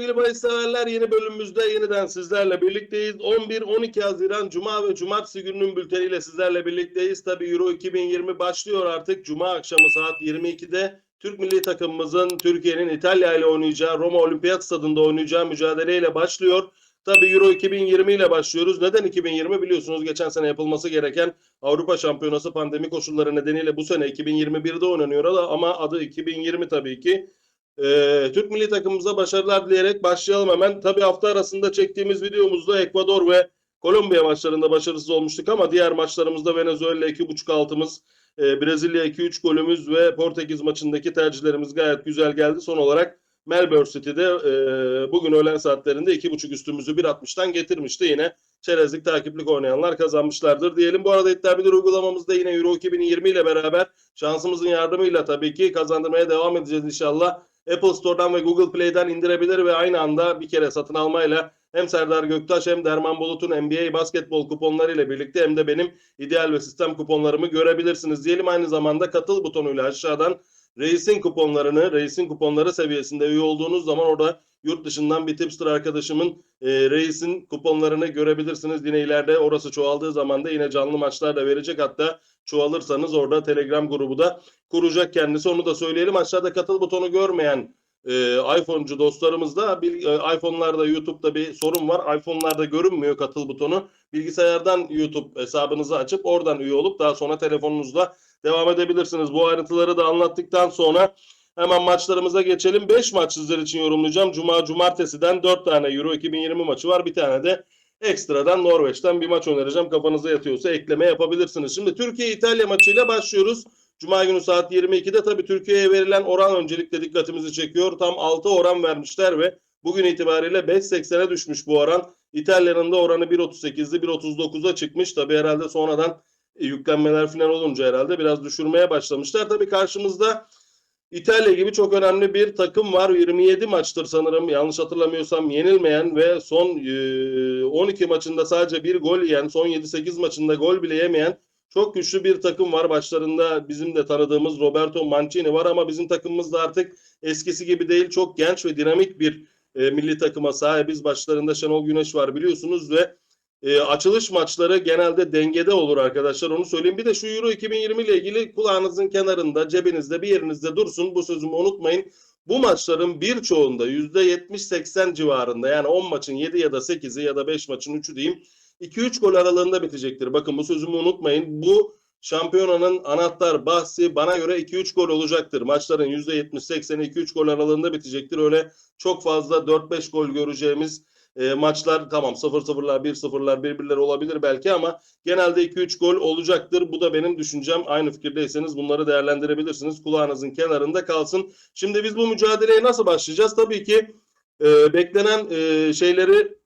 sevgili bahis severler. Yeni bölümümüzde yeniden sizlerle birlikteyiz. 11-12 Haziran Cuma ve Cumartesi gününün bülteniyle sizlerle birlikteyiz. Tabi Euro 2020 başlıyor artık. Cuma akşamı saat 22'de Türk milli takımımızın Türkiye'nin İtalya ile oynayacağı Roma Olimpiyat Stadında oynayacağı mücadeleyle başlıyor. Tabi Euro 2020 ile başlıyoruz. Neden 2020 biliyorsunuz geçen sene yapılması gereken Avrupa Şampiyonası pandemi koşulları nedeniyle bu sene 2021'de oynanıyor ama adı 2020 tabii ki. Ee, Türk milli takımımıza başarılar dileyerek başlayalım hemen. Tabii hafta arasında çektiğimiz videomuzda Ekvador ve Kolombiya maçlarında başarısız olmuştuk ama diğer maçlarımızda Venezuela 2.5 altımız, e, Brezilya 2-3 golümüz ve Portekiz maçındaki tercihlerimiz gayet güzel geldi. Son olarak Melbourne City'de e, bugün öğlen saatlerinde 2.5 üstümüzü 1.60'tan getirmişti. Yine çerezlik takiplik oynayanlar kazanmışlardır diyelim. Bu arada iddia bilir uygulamamızda yine Euro 2020 ile beraber şansımızın yardımıyla tabii ki kazandırmaya devam edeceğiz inşallah. Apple Store'dan ve Google Play'den indirebilir ve aynı anda bir kere satın almayla hem Serdar Göktaş hem Derman Bulut'un NBA basketbol kuponları ile birlikte hem de benim ideal ve sistem kuponlarımı görebilirsiniz. Diyelim aynı zamanda katıl butonuyla aşağıdan Reis'in kuponlarını, Reis'in kuponları seviyesinde üye olduğunuz zaman orada yurt dışından bir tipster arkadaşımın e, Reis'in kuponlarını görebilirsiniz. Yine ileride orası çoğaldığı zaman da yine canlı maçlar da verecek. Hatta çoğalırsanız orada Telegram grubu da kuracak kendisi. Onu da söyleyelim. Aşağıda katıl butonu görmeyen e, iPhone'cu dostlarımız da bil, e, iPhone'larda YouTube'da bir sorun var. iPhone'larda görünmüyor katıl butonu. Bilgisayardan YouTube hesabınızı açıp oradan üye olup daha sonra telefonunuzla devam edebilirsiniz. Bu ayrıntıları da anlattıktan sonra hemen maçlarımıza geçelim. 5 maç sizler için yorumlayacağım. Cuma cumartesiden 4 tane Euro 2020 maçı var. Bir tane de ekstradan Norveç'ten bir maç önereceğim. Kafanıza yatıyorsa ekleme yapabilirsiniz. Şimdi Türkiye-İtalya maçıyla başlıyoruz. Cuma günü saat 22'de tabii Türkiye'ye verilen oran öncelikle dikkatimizi çekiyor. Tam 6 oran vermişler ve bugün itibariyle 5.80'e düşmüş bu oran. İtalya'nın da oranı 1.38'di 1.39'a çıkmış. Tabii herhalde sonradan e, yüklenmeler falan olunca herhalde biraz düşürmeye başlamışlar. Tabii karşımızda İtalya gibi çok önemli bir takım var. 27 maçtır sanırım yanlış hatırlamıyorsam yenilmeyen ve son 12 maçında sadece bir gol yiyen, son 7-8 maçında gol bile yemeyen çok güçlü bir takım var. Başlarında bizim de tanıdığımız Roberto Mancini var ama bizim takımımız da artık eskisi gibi değil. Çok genç ve dinamik bir e, milli takıma sahibiz. Başlarında Şenol Güneş var biliyorsunuz ve e, açılış maçları genelde dengede olur arkadaşlar onu söyleyeyim. Bir de şu Euro 2020 ile ilgili kulağınızın kenarında, cebinizde, bir yerinizde dursun. Bu sözümü unutmayın. Bu maçların birçoğunda %70-80 civarında yani 10 maçın 7 ya da 8'i ya da 5 maçın 3'ü diyeyim 2-3 gol aralığında bitecektir. Bakın bu sözümü unutmayın. Bu şampiyonanın anahtar bahsi bana göre 2-3 gol olacaktır. Maçların %70-80'i 2-3 gol aralığında bitecektir. Öyle çok fazla 4-5 gol göreceğimiz e, maçlar tamam 0-0'lar 1-0'lar 1-1'ler olabilir belki ama genelde 2-3 gol olacaktır. Bu da benim düşüncem. Aynı fikirdeyseniz bunları değerlendirebilirsiniz. Kulağınızın kenarında kalsın. Şimdi biz bu mücadeleye nasıl başlayacağız? Tabii ki e, beklenen e, şeyleri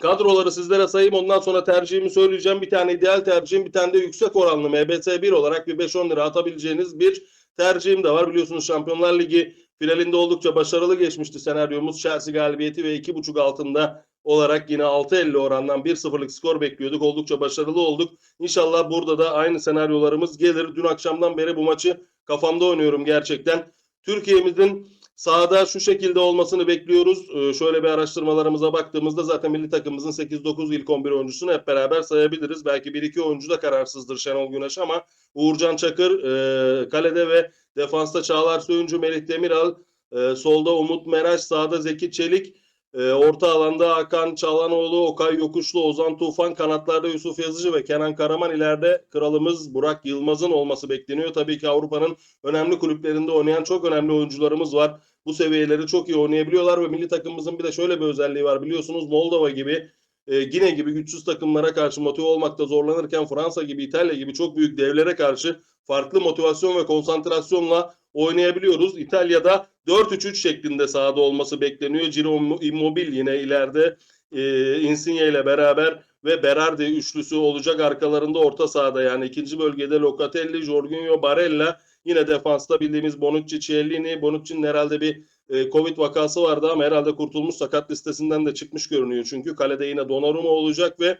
Kadroları sizlere sayayım ondan sonra tercihimi söyleyeceğim. Bir tane ideal tercihim bir tane de yüksek oranlı MBS 1 olarak bir 5-10 lira atabileceğiniz bir tercihim de var. Biliyorsunuz Şampiyonlar Ligi finalinde oldukça başarılı geçmişti senaryomuz. Chelsea galibiyeti ve 2.5 altında olarak yine 6.50 orandan 1-0'lık skor bekliyorduk. Oldukça başarılı olduk. İnşallah burada da aynı senaryolarımız gelir. Dün akşamdan beri bu maçı kafamda oynuyorum gerçekten. Türkiye'mizin Sahada şu şekilde olmasını bekliyoruz. Ee, şöyle bir araştırmalarımıza baktığımızda zaten milli takımımızın 8-9 ilk 11 oyuncusunu hep beraber sayabiliriz. Belki 1-2 oyuncu da kararsızdır Şenol Güneş ama Uğurcan Çakır e, kalede ve defansta Çağlar Söyüncü, Melih Demiral, e, solda Umut Meraş, sağda Zeki Çelik, e, orta alanda Hakan Çalanoğlu, Okay Yokuşlu, Ozan Tufan, kanatlarda Yusuf Yazıcı ve Kenan Karaman ileride kralımız Burak Yılmaz'ın olması bekleniyor. Tabii ki Avrupa'nın önemli kulüplerinde oynayan çok önemli oyuncularımız var. Bu seviyeleri çok iyi oynayabiliyorlar ve milli takımımızın bir de şöyle bir özelliği var biliyorsunuz Moldova gibi e, Gine gibi güçsüz takımlara karşı motive olmakta zorlanırken Fransa gibi İtalya gibi çok büyük devlere karşı farklı motivasyon ve konsantrasyonla oynayabiliyoruz. İtalya'da 4-3-3 şeklinde sahada olması bekleniyor. Ciro Immobile yine ileride e, Insigne ile beraber ve Berardi üçlüsü olacak arkalarında orta sahada yani ikinci bölgede Locatelli, Jorginho, Barella yine defansta bildiğimiz Bonucci, Ciellini, Bonucci'nin herhalde bir e, Covid vakası vardı ama herhalde kurtulmuş sakat listesinden de çıkmış görünüyor. Çünkü kalede yine Donnarumma olacak ve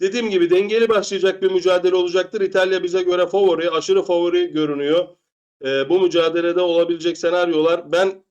dediğim gibi dengeli başlayacak bir mücadele olacaktır. İtalya bize göre favori, aşırı favori görünüyor. E, bu mücadelede olabilecek senaryolar ben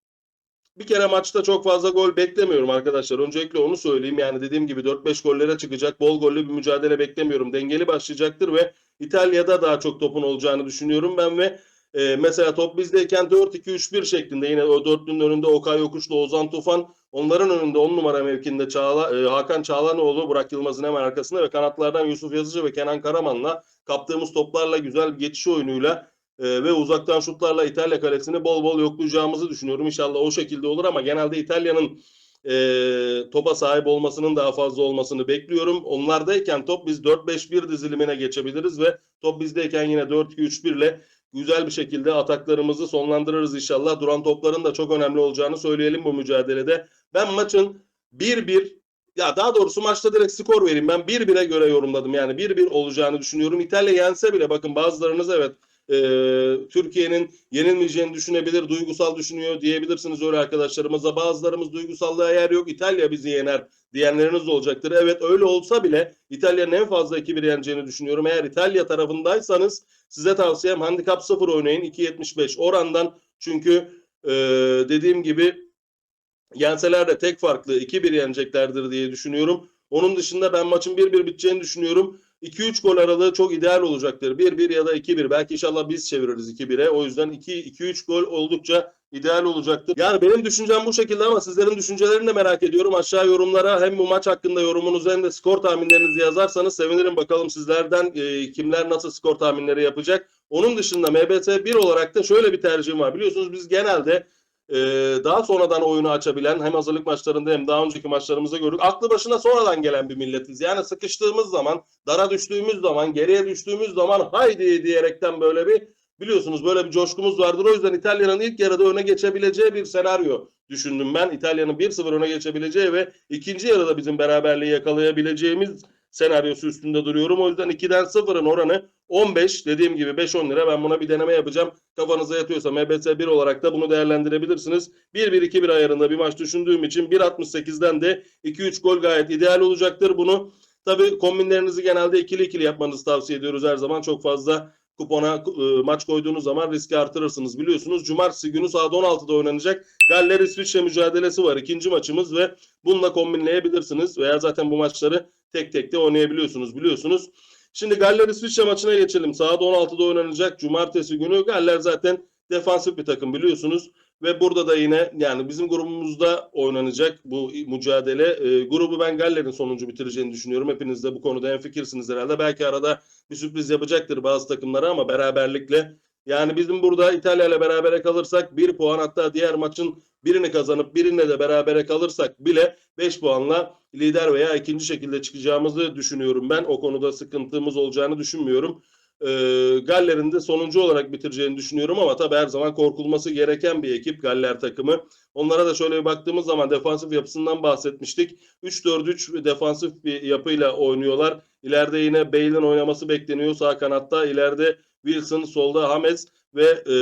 Bir kere maçta çok fazla gol beklemiyorum arkadaşlar. Öncelikle onu söyleyeyim. Yani dediğim gibi 4-5 gollere çıkacak. Bol gollü bir mücadele beklemiyorum. Dengeli başlayacaktır ve İtalya'da daha çok topun olacağını düşünüyorum ben ve e, mesela top bizdeyken 4-2-3-1 şeklinde yine o dörtlünün önünde Okay Yokuşlu, Ozan Tufan onların önünde 10 numara mevkinde Çağla, e, Hakan Çağlanoğlu, Burak Yılmaz'ın hemen arkasında ve kanatlardan Yusuf Yazıcı ve Kenan Karaman'la kaptığımız toplarla güzel bir geçiş oyunuyla e, ve uzaktan şutlarla İtalya kalesini bol bol yoklayacağımızı düşünüyorum. İnşallah o şekilde olur ama genelde İtalya'nın e, topa sahip olmasının daha fazla olmasını bekliyorum. Onlardayken top biz 4-5-1 dizilimine geçebiliriz ve top bizdeyken yine 4-2-3-1 ile güzel bir şekilde ataklarımızı sonlandırırız inşallah. Duran topların da çok önemli olacağını söyleyelim bu mücadelede. Ben maçın 1-1 ya daha doğrusu maçta direkt skor vereyim. Ben 1-1'e göre yorumladım. Yani 1-1 olacağını düşünüyorum. İtalya yense bile bakın bazılarınız evet e, Türkiye'nin yenilmeyeceğini düşünebilir, duygusal düşünüyor diyebilirsiniz öyle arkadaşlarımıza. Bazılarımız duygusallığa yer yok. İtalya bizi yener diyenleriniz olacaktır. Evet öyle olsa bile İtalya'nın en fazla 2-1 yeneceğini düşünüyorum. Eğer İtalya tarafındaysanız size tavsiyem handikap 0 oynayın 2.75 orandan. Çünkü e, dediğim gibi yenseler de tek farklı 2-1 yeneceklerdir diye düşünüyorum. Onun dışında ben maçın 1-1 biteceğini düşünüyorum. 2-3 gol aralığı çok ideal olacaktır. 1-1 ya da 2-1. Belki inşallah biz çeviririz 2-1'e. O yüzden 2-3 gol oldukça ideal olacaktır. Yani benim düşüncem bu şekilde ama sizlerin düşüncelerini de merak ediyorum. Aşağı yorumlara hem bu maç hakkında yorumunuzu hem de skor tahminlerinizi yazarsanız sevinirim. Bakalım sizlerden e, kimler nasıl skor tahminleri yapacak. Onun dışında MBS 1 olarak da şöyle bir tercihim var. Biliyorsunuz biz genelde e, daha sonradan oyunu açabilen hem hazırlık maçlarında hem daha önceki maçlarımızda gördük. Aklı başına sonradan gelen bir milletiz. Yani sıkıştığımız zaman, dara düştüğümüz zaman, geriye düştüğümüz zaman haydi diyerekten böyle bir biliyorsunuz böyle bir coşkumuz vardır. O yüzden İtalya'nın ilk yarıda öne geçebileceği bir senaryo düşündüm ben. İtalya'nın 1-0 öne geçebileceği ve ikinci yarıda bizim beraberliği yakalayabileceğimiz senaryosu üstünde duruyorum. O yüzden 2'den 0'ın oranı 15 dediğim gibi 5-10 lira ben buna bir deneme yapacağım. Kafanıza yatıyorsa MBS 1 olarak da bunu değerlendirebilirsiniz. 1-1-2-1 ayarında bir maç düşündüğüm için 1.68'den de 2-3 gol gayet ideal olacaktır. Bunu tabii kombinlerinizi genelde ikili ikili yapmanızı tavsiye ediyoruz her zaman. Çok fazla kupona e, maç koyduğunuz zaman riski artırırsınız biliyorsunuz. Cumartesi günü saat 16'da oynanacak Galler İsviçre mücadelesi var. ikinci maçımız ve bununla kombinleyebilirsiniz veya zaten bu maçları tek tek de oynayabiliyorsunuz biliyorsunuz. Şimdi Galler İsviçre maçına geçelim. Saat 16'da oynanacak cumartesi günü. Galler zaten defansif bir takım biliyorsunuz. Ve burada da yine yani bizim grubumuzda oynanacak bu mücadele. E, grubu ben Galler'in sonuncu bitireceğini düşünüyorum. Hepiniz de bu konuda hemfikirsiniz herhalde. Belki arada bir sürpriz yapacaktır bazı takımlara ama beraberlikle. Yani bizim burada İtalya ile berabere kalırsak bir puan hatta diğer maçın birini kazanıp birine de berabere kalırsak bile 5 puanla lider veya ikinci şekilde çıkacağımızı düşünüyorum ben. O konuda sıkıntımız olacağını düşünmüyorum e, Galler'in de sonuncu olarak bitireceğini düşünüyorum ama tabii her zaman korkulması gereken bir ekip Galler takımı. Onlara da şöyle bir baktığımız zaman defansif yapısından bahsetmiştik. 3-4-3 defansif bir yapıyla oynuyorlar. İleride yine Bale'in oynaması bekleniyor sağ kanatta. İleride Wilson, solda Hames ve e,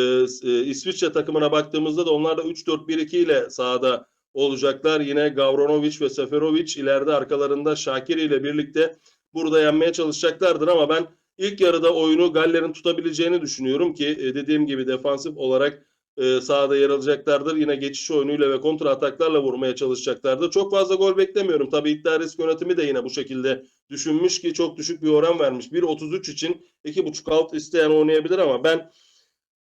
e, İsviçre takımına baktığımızda da onlar da 3-4-1-2 ile sahada olacaklar. Yine Gavronovic ve Seferovic ileride arkalarında Şakir ile birlikte burada yenmeye çalışacaklardır ama ben İlk yarıda oyunu Galler'in tutabileceğini düşünüyorum ki e, dediğim gibi defansif olarak e, sahada yer alacaklardır. Yine geçiş oyunuyla ve kontra ataklarla vurmaya çalışacaklardır. Çok fazla gol beklemiyorum. Tabii iddia risk yönetimi de yine bu şekilde düşünmüş ki çok düşük bir oran vermiş. 1.33 için 2.5 alt isteyen oynayabilir ama ben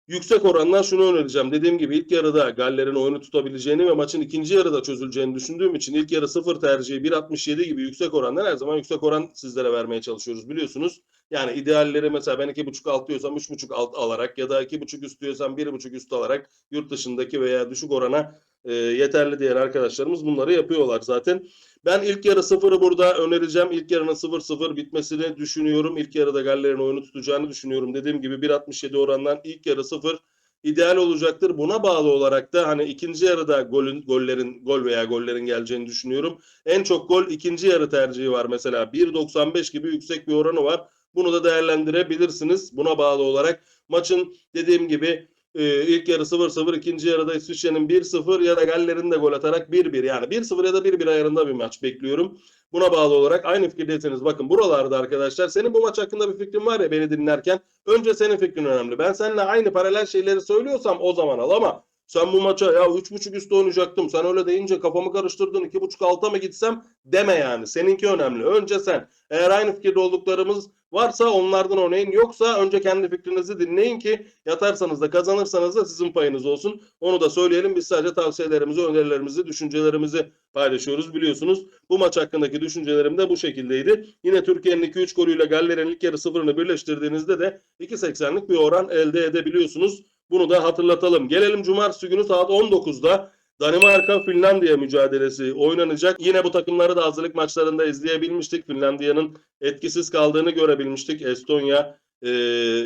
yüksek orandan şunu önereceğim. Dediğim gibi ilk yarıda Galler'in oyunu tutabileceğini ve maçın ikinci yarıda çözüleceğini düşündüğüm için ilk yarı sıfır tercihi 1.67 gibi yüksek orandan her zaman yüksek oran sizlere vermeye çalışıyoruz biliyorsunuz. Yani idealleri mesela ben 2.5 alt diyorsam 3.5 alt alarak ya da 2.5 üst diyorsam 1.5 üst alarak yurt dışındaki veya düşük orana e, yeterli diğer arkadaşlarımız bunları yapıyorlar zaten. Ben ilk yarı sıfırı burada önereceğim. İlk yarının 0-0 bitmesini düşünüyorum. İlk yarıda Galler'in oyunu tutacağını düşünüyorum. Dediğim gibi 1.67 orandan ilk yarı 0 ideal olacaktır. Buna bağlı olarak da hani ikinci yarıda golün gollerin gol veya gollerin geleceğini düşünüyorum. En çok gol ikinci yarı tercihi var mesela. 1.95 gibi yüksek bir oranı var. Bunu da değerlendirebilirsiniz. Buna bağlı olarak maçın dediğim gibi e, ilk yarı 0-0, ikinci yarıda İsviçre'nin 1-0 ya da Galler'in de gol atarak 1-1 yani 1-0 ya da 1-1 ayarında bir maç bekliyorum. Buna bağlı olarak aynı fikirdeyseniz bakın buralarda arkadaşlar senin bu maç hakkında bir fikrin var ya beni dinlerken önce senin fikrin önemli. Ben seninle aynı paralel şeyleri söylüyorsam o zaman al ama sen bu maça ya 3.5 üstü oynayacaktım. Sen öyle deyince kafamı karıştırdın. 2.5 alta mı gitsem deme yani. Seninki önemli. Önce sen. Eğer aynı fikirde olduklarımız varsa onlardan oynayın. Yoksa önce kendi fikrinizi dinleyin ki yatarsanız da kazanırsanız da sizin payınız olsun. Onu da söyleyelim. Biz sadece tavsiyelerimizi, önerilerimizi, düşüncelerimizi paylaşıyoruz biliyorsunuz. Bu maç hakkındaki düşüncelerim de bu şekildeydi. Yine Türkiye'nin 2-3 golüyle Galler'in ilk yarı sıfırını birleştirdiğinizde de 2.80'lik bir oran elde edebiliyorsunuz. Bunu da hatırlatalım. Gelelim cumartesi günü saat 19'da Danimarka Finlandiya mücadelesi oynanacak. Yine bu takımları da hazırlık maçlarında izleyebilmiştik. Finlandiya'nın etkisiz kaldığını görebilmiştik. Estonya, e,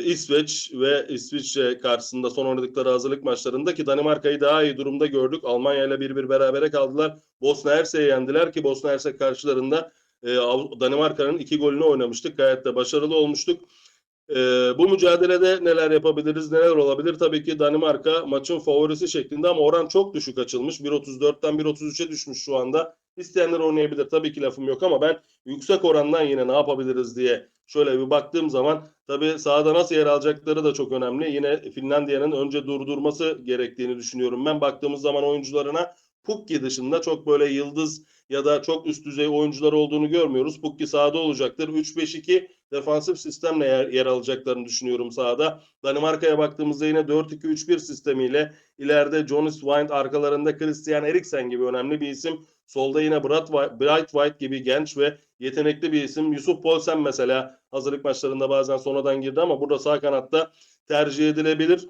İsveç ve İsviçre karşısında son oynadıkları hazırlık maçlarında ki Danimarka'yı daha iyi durumda gördük. Almanya ile bir bir berabere kaldılar. Bosna Hersek'i yendiler ki Bosna Hersek karşılarında e, Danimarka'nın iki golünü oynamıştık. Gayet de başarılı olmuştuk. Ee, bu mücadelede neler yapabiliriz, neler olabilir? Tabii ki Danimarka maçın favorisi şeklinde ama oran çok düşük açılmış. 1.34'ten 1.33'e düşmüş şu anda. İsteyenler oynayabilir. Tabii ki lafım yok ama ben yüksek orandan yine ne yapabiliriz diye şöyle bir baktığım zaman tabii sahada nasıl yer alacakları da çok önemli. Yine Finlandiya'nın önce durdurması gerektiğini düşünüyorum. Ben baktığımız zaman oyuncularına Pukki dışında çok böyle yıldız ya da çok üst düzey oyuncular olduğunu görmüyoruz. Pukki sahada olacaktır. 3-5-2 defansif sistemle yer, yer alacaklarını düşünüyorum sahada. Danimarka'ya baktığımızda yine 4-2-3-1 sistemiyle ileride Jonas Wind arkalarında Christian Eriksen gibi önemli bir isim. Solda yine White, Bright White gibi genç ve yetenekli bir isim. Yusuf Polsen mesela hazırlık maçlarında bazen sonradan girdi ama burada sağ kanatta tercih edilebilir.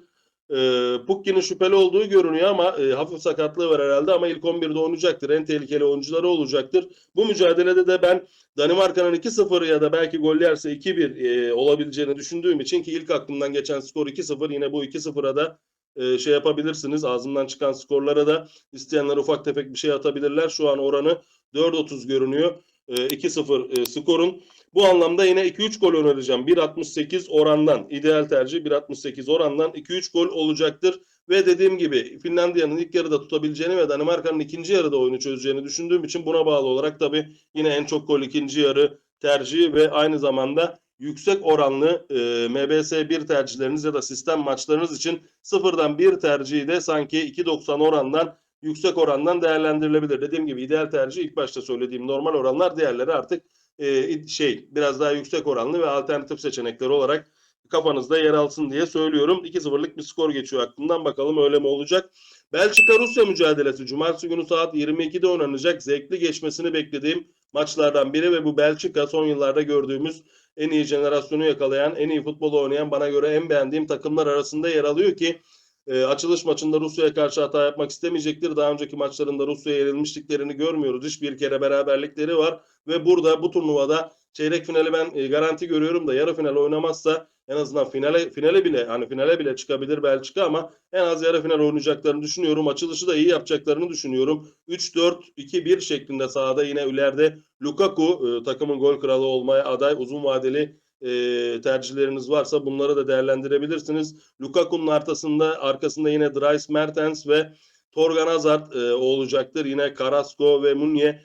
E, Pukki'nin şüpheli olduğu görünüyor ama e, hafif sakatlığı var herhalde ama ilk 11'de oynayacaktır. En tehlikeli oyuncuları olacaktır. Bu mücadelede de ben Danimarka'nın 2-0 ya da belki gol yerse 2-1 e, olabileceğini düşündüğüm için ki ilk aklımdan geçen skor 2-0 yine bu 2-0'a da e, şey yapabilirsiniz. Ağzımdan çıkan skorlara da isteyenler ufak tefek bir şey atabilirler. Şu an oranı 4.30 görünüyor. E, 2-0 e, skorun. Bu anlamda yine 2-3 gol önereceğim. 1.68 orandan ideal tercih 1.68 orandan 2-3 gol olacaktır. Ve dediğim gibi Finlandiya'nın ilk yarıda tutabileceğini ve Danimarka'nın ikinci yarıda oyunu çözeceğini düşündüğüm için buna bağlı olarak tabii yine en çok gol ikinci yarı tercihi ve aynı zamanda yüksek oranlı e, MBS 1 tercihleriniz ya da sistem maçlarınız için sıfırdan 1 tercihi de sanki 2.90 orandan yüksek orandan değerlendirilebilir. Dediğim gibi ideal tercih ilk başta söylediğim normal oranlar diğerleri artık e, şey biraz daha yüksek oranlı ve alternatif seçenekler olarak kafanızda yer alsın diye söylüyorum. 2-0'lık bir skor geçiyor aklımdan. Bakalım öyle mi olacak? Belçika-Rusya mücadelesi Cumartesi günü saat 22'de oynanacak. Zevkli geçmesini beklediğim maçlardan biri ve bu Belçika son yıllarda gördüğümüz en iyi jenerasyonu yakalayan, en iyi futbol oynayan bana göre en beğendiğim takımlar arasında yer alıyor ki e, açılış maçında Rusya'ya karşı hata yapmak istemeyecektir. Daha önceki maçlarında Rusya'ya yenilmişliklerini görmüyoruz. Hiçbir kere beraberlikleri var ve burada bu turnuvada çeyrek finali ben e, garanti görüyorum da yarı final oynamazsa en azından finale finale bile hani finale bile çıkabilir Belçika ama en az yarı final oynayacaklarını düşünüyorum. Açılışı da iyi yapacaklarını düşünüyorum. 3-4-2-1 şeklinde sahada yine ileride Lukaku e, takımın gol kralı olmaya aday uzun vadeli e, tercihleriniz varsa bunları da değerlendirebilirsiniz. Lukaku'nun arkasında arkasında yine Dries Mertens ve Torgan Hazard olacaktır. Yine Carrasco ve Munye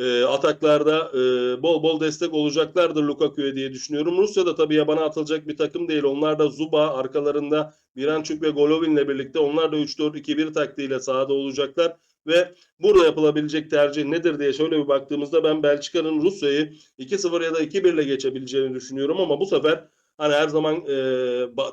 e, ataklarda e, bol bol destek olacaklardır Lukaku'ya diye düşünüyorum. Rusya da tabii yabana atılacak bir takım değil. Onlar da Zuba arkalarında Birançuk ve Golovin'le birlikte onlar da 3-4-2-1 taktiğiyle sahada olacaklar ve burada yapılabilecek tercih nedir diye şöyle bir baktığımızda ben Belçika'nın Rusya'yı 2-0 ya da 2-1 ile geçebileceğini düşünüyorum ama bu sefer hani her zaman e,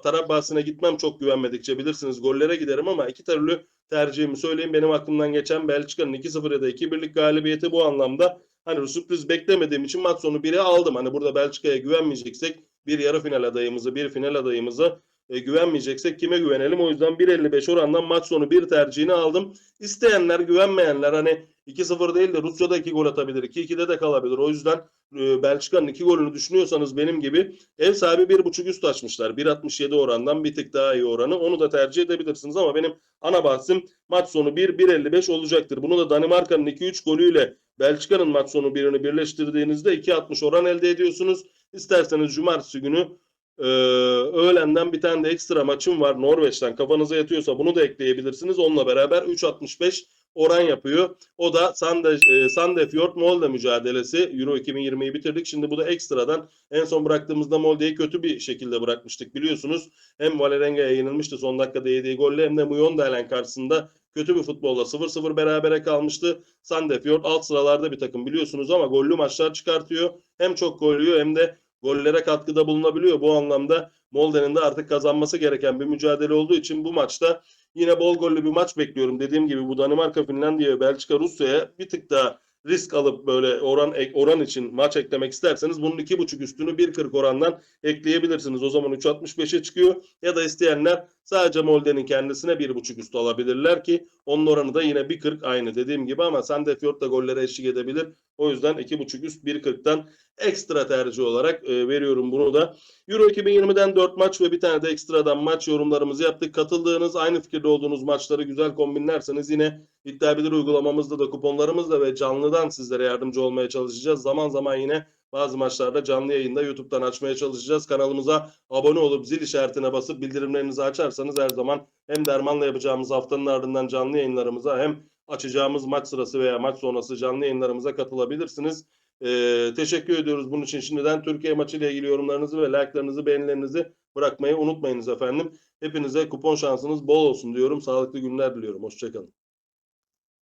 taraf bahsine gitmem çok güvenmedikçe bilirsiniz gollere giderim ama iki türlü tercihimi söyleyeyim. Benim aklımdan geçen Belçika'nın 2-0 ya da 2-1'lik galibiyeti bu anlamda hani sürpriz beklemediğim için maç sonu 1'e aldım. Hani burada Belçika'ya güvenmeyeceksek bir yarı final adayımızı, bir final adayımızı e, güvenmeyeceksek kime güvenelim? O yüzden 1.55 orandan maç sonu bir tercihini aldım. İsteyenler, güvenmeyenler hani 2-0 değil de Rusya'da 2 gol atabilir. 2-2'de de kalabilir. O yüzden e, Belçika'nın 2 golünü düşünüyorsanız benim gibi ev sahibi 1.5 üst açmışlar. 1.67 orandan bir tık daha iyi oranı. Onu da tercih edebilirsiniz ama benim ana bahsim maç sonu 1-1.55 olacaktır. Bunu da Danimarka'nın 2-3 golüyle Belçika'nın maç sonu birini birleştirdiğinizde 2.60 oran elde ediyorsunuz. İsterseniz cumartesi günü ee, öğlenden bir tane de ekstra maçım var Norveç'ten. Kafanıza yatıyorsa bunu da ekleyebilirsiniz. Onunla beraber 3.65 oran yapıyor. O da Sande, Sandefjord Molde mücadelesi. Euro 2020'yi bitirdik. Şimdi bu da ekstradan en son bıraktığımızda Molde'yi kötü bir şekilde bırakmıştık biliyorsunuz. Hem Valerenga'ya yenilmişti son dakikada yediği golle hem de Muyondalen karşısında kötü bir futbolla 0-0 berabere kalmıştı. Sandefjord alt sıralarda bir takım biliyorsunuz ama gollü maçlar çıkartıyor. Hem çok gol hem de gollere katkıda bulunabiliyor. Bu anlamda Molde'nin de artık kazanması gereken bir mücadele olduğu için bu maçta yine bol gollü bir maç bekliyorum. Dediğim gibi bu Danimarka, Finlandiya, Belçika, Rusya'ya bir tık daha risk alıp böyle oran ek- oran için maç eklemek isterseniz bunun iki buçuk üstünü 1.40 orandan ekleyebilirsiniz. O zaman 3.65'e çıkıyor. Ya da isteyenler sadece Molde'nin kendisine bir buçuk üstü alabilirler ki onun oranı da yine 1.40 aynı dediğim gibi ama Sandefjord da gollere eşlik edebilir. O yüzden iki buçuk üst 1.40'tan ekstra tercih olarak e, veriyorum bunu da. Euro 2020'den 4 maç ve bir tane de ekstradan maç yorumlarımızı yaptık. Katıldığınız, aynı fikirde olduğunuz maçları güzel kombinlerseniz yine İddia Bilir uygulamamızda da kuponlarımızla ve canlıdan sizlere yardımcı olmaya çalışacağız. Zaman zaman yine bazı maçlarda canlı yayında YouTube'dan açmaya çalışacağız. Kanalımıza abone olup zil işaretine basıp bildirimlerinizi açarsanız her zaman hem Derman'la yapacağımız haftanın ardından canlı yayınlarımıza hem açacağımız maç sırası veya maç sonrası canlı yayınlarımıza katılabilirsiniz. Ee, teşekkür ediyoruz bunun için. Şimdiden Türkiye maçıyla ilgili yorumlarınızı ve like'larınızı, beğenilerinizi bırakmayı unutmayınız efendim. Hepinize kupon şansınız bol olsun diyorum. Sağlıklı günler diliyorum. Hoşçakalın.